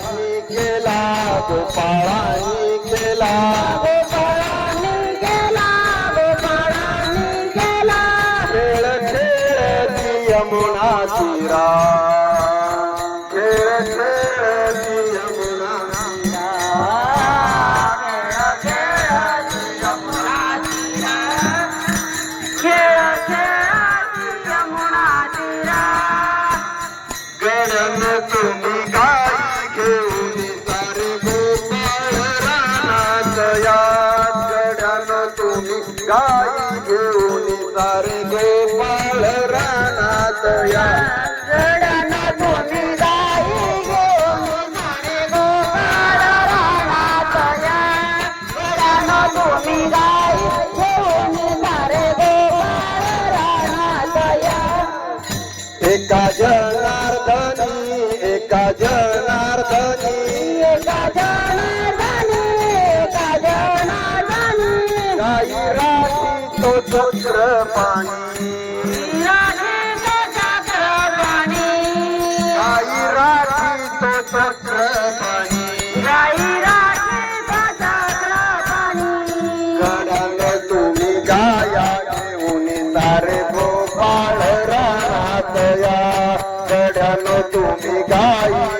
गोपाळाने केला गोपाळाने गेला गोपाळाने खेळ खेळती यमुना तीरा खेळ खेळती यमुना खेळ खेळाची यमुना तीरा गडन तुम्ही गाई घेऊन सारे गोपाळ रानात या तुम्ही गाई घेऊन सारे गोपाळ एका जनार्दनी एका जनार्दनी एका जनार्दनी एका जनार्दनी गाई राखी तो चक्रपाणी. राखी तो चक्रपाणी. गाई राखी तो चक्र ভাই